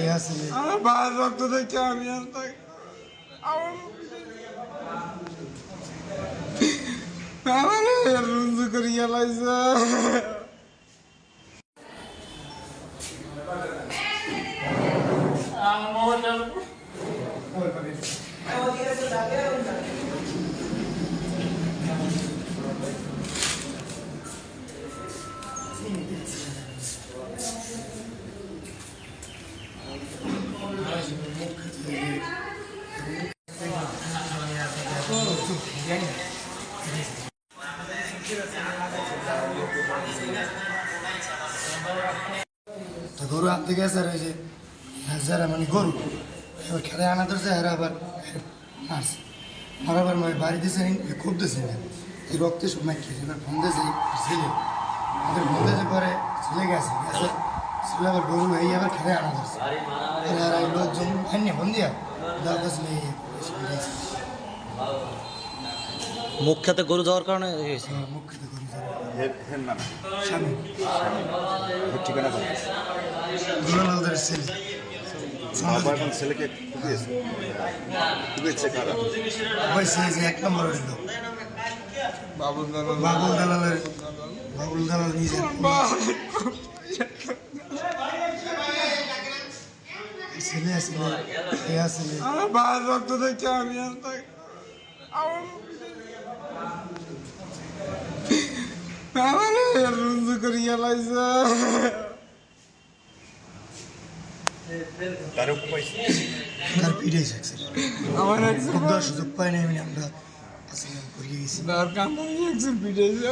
mesmo. Ah, barra tudo aqui, a minha tá... Ela não queria lá isso. Thank you. তো গরু আনতে গেছে আর ওই যে যারা মানে গরু এবার খেলে আনা ধরছে এরা আবার মারছে মারাবার মানে বাড়ি দিয়েছে খুব দিয়েছে না। এই রক্তে সব মাইকে এবার ফোন দিয়েছে, ছেলে। ওদের ফোন দিয়েছে পরে ছেলে গেছে গেছে। আবার গরু এই আবার খেলে আনা এরা আর এই লোকজন আনিয়ে ফোন দিয়া দেওয়ার কাছে নেই মুখ খেতে গরু যাওয়ার কারণে মুখ খেতে গরু স্বামী ঠিকানা ছেলে বাবা এখন ছেলেকে কারা ওই এক বাবুল বাবুল দালালের বাবুল দালাল নিজে Yes, ma'am. Yes, ma'am. Ama ben doktora kamyon Ama Hemen yarınızı kırıyalaysa. కర్పీడేసారు పొద్దు సుదుప్పాయన ఏమి నమ్మరా అసలు నేను కొరిగేసి దారికంతా ఎక్సెల్ పీడేసి